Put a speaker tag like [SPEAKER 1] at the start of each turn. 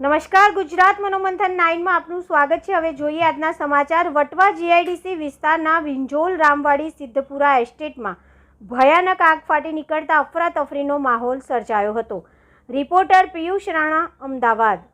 [SPEAKER 1] નમસ્કાર, ગુજરાત મનોમંથન નાઇનમાં આપનું સ્વાગત છે. હવે જોઈએ આજના સમાચાર. વટવા જીઆઈડીસી વિસ્તારના વિંજોલ રામવાડી સિદ્ધપુરા એસ્ટેટમાં ભયાનક આગ ફાટી નીકળતા અફરાતફરીનો માહોલ સર્જાયો હતો. રિપોર્ટર પિયુષ રાણા, અમદાવાદ.